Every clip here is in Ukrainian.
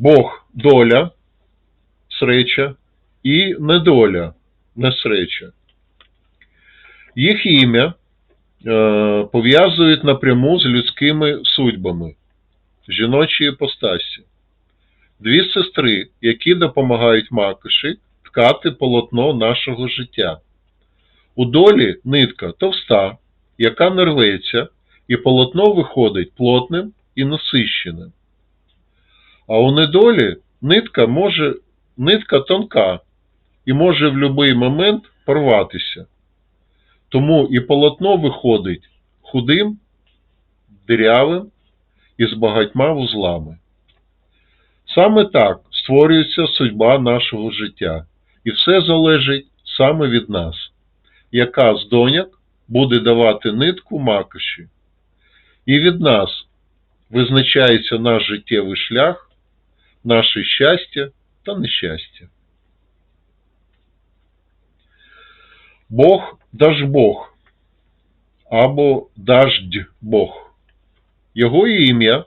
Бог доля, среча і недоля, несреча. Їх ім'я е, пов'язують напряму з людськими судьбами, жіночої іпостасі. Дві сестри, які допомагають Макоші ткати полотно нашого життя. У долі нитка товста, яка не рветься, і полотно виходить плотним і насищеним. А у недолі нитка може нитка тонка і може в будь-який момент порватися. Тому і полотно виходить худим, дирявим і з багатьма вузлами. Саме так створюється судьба нашого життя, і все залежить саме від нас, яка з доняк буде давати нитку макоші. І від нас визначається наш життєвий шлях, наше щастя та нещастя. Бог Дажбог або Даждь-Бог. Його ім'я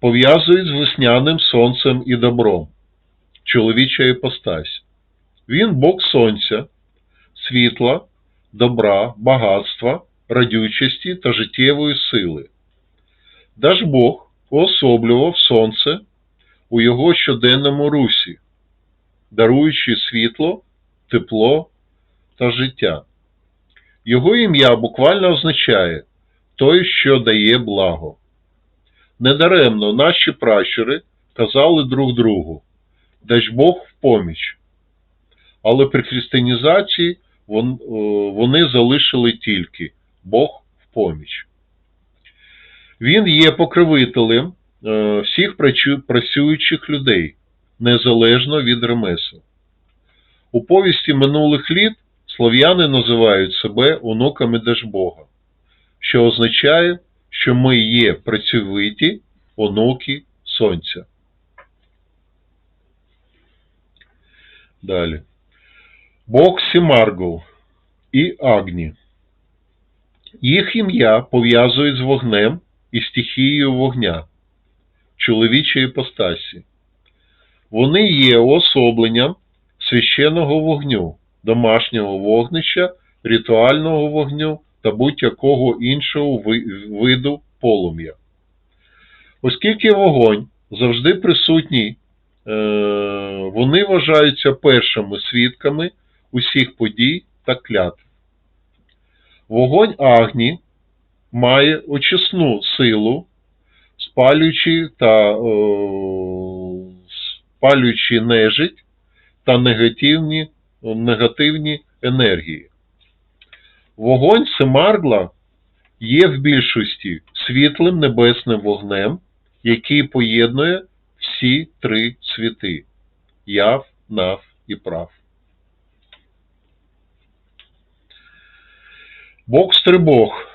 пов'язують з весняним сонцем і добром, чоловіча іпостась. Він Бог сонця, світла, добра, багатства, радючості та життєвої сили. Дажбог уособлював сонце у його щоденному русі, даруючи світло, тепло та життя. Його ім'я буквально означає той, що дає благо. Недаремно наші пращури казали друг другу «Дасть Бог в поміч. Але при християнізації вони залишили тільки Бог в поміч. Він є покровителем е, всіх працюючих людей, незалежно від ремесел. У повісті минулих літ слов'яни називають себе онуками Дажбога, що означає, що ми є працьовиті онуки Сонця. Далі. Бог Сімаргл і Агні. Їх ім'я пов'язують з вогнем і стихією вогня, чоловічої іпостасі. Вони є уособленням священного вогню, домашнього вогнища, ритуального вогню та будь-якого іншого виду полум'я. Оскільки вогонь завжди присутній, е, вони вважаються першими свідками усіх подій та клятв. Вогонь Агні має очисну силу, спалюючи та е, спалюючи нежить та негативні, негативні енергії. Вогонь Семаргла є в більшості світлим небесним вогнем, який поєднує всі три світи яв, нав і прав. Бог Стрибог.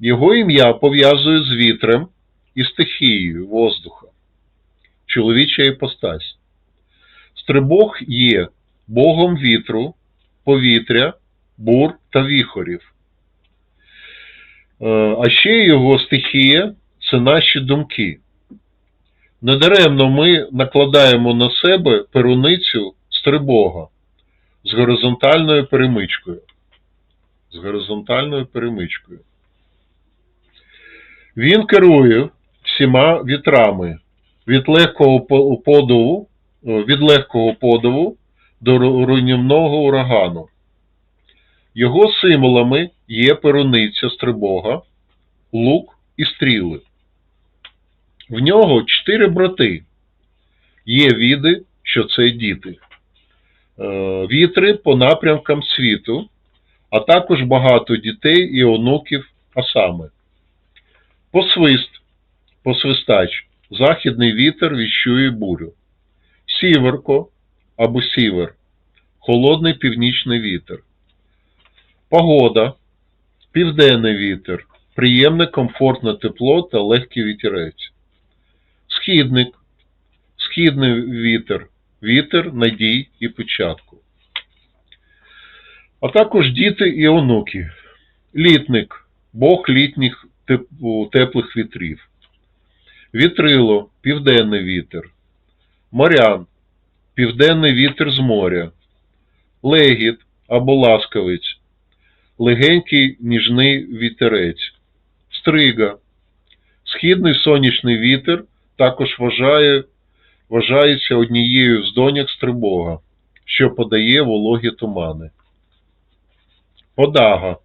Його ім'я пов'язує з вітрем і стихією воздуха. Чоловіча іпостась. Стрибог є богом вітру, повітря, бур та віхорів. Е, А ще його стихія це наші думки. Недаремно ми накладаємо на себе перуницю стрибога з горизонтальною перемичкою. З горизонтальною перемичкою. Він керує всіма вітрами від легкого по- подуву, е, від легкого подуву до руйнівного урагану. Його символами є перуниця стрибога, лук і стріли. В нього чотири брати. Є віди, що це діти. Е, Вітри по напрямкам світу, а також багато дітей і онуків, а саме. Посвист, посвистач, західний вітер віщує бурю. Сіверко або сівер, холодний північний вітер. Погода, південний вітер, приємне комфортне тепло та легкий вітерець. Східник, східний вітер, вітер надій і початку. А також діти і онуки. Літник, бог літніх теп- теплих вітрів. Вітрило, південний вітер. морян, південний вітер з моря, легіт або ласкавець, легенький ніжний вітерець, стрига, східний сонячний вітер також вважає, вважається однією з доньок стрибога, що подає вологі тумани. Подага.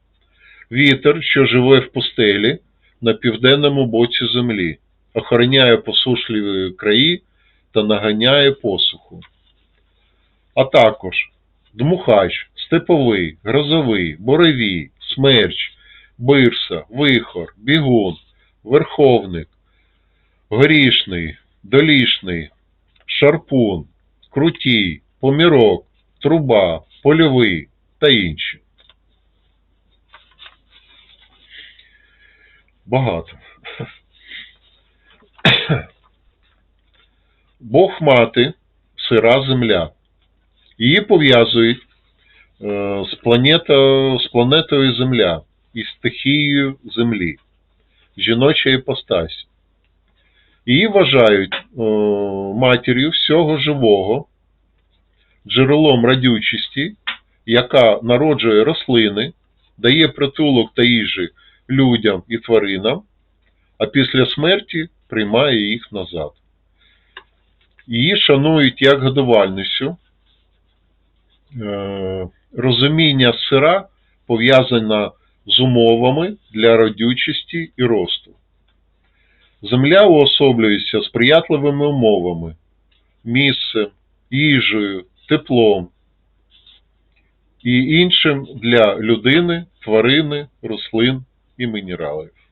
Вітер, що живе в пустелі на південному боці землі, охороняє посушливі краї та наганяє посуху. А також дмухач, степовий, грозовий, боровій, смерч, бирса, вихор, бігун, верховник, горішний, долішний, шарпун, крутій, помірок, труба, польовий та інші. Багато. Бог мати сира земля. Її пов'язують е, з, планета, з планетою Земля і стихією Землі, жіноча іпостась. Її вважають е, матір'ю всього живого, джерелом радючості, яка народжує рослини, дає притулок та їжі людям і тваринам, а після смерті приймає їх назад. Її шанують як годувальницю. Е, Розуміння сира пов'язане з умовами для родючості і росту. Земля уособлюється сприятливими умовами, місцем, їжею, теплом і іншим для людини, тварини, рослин і мінералів.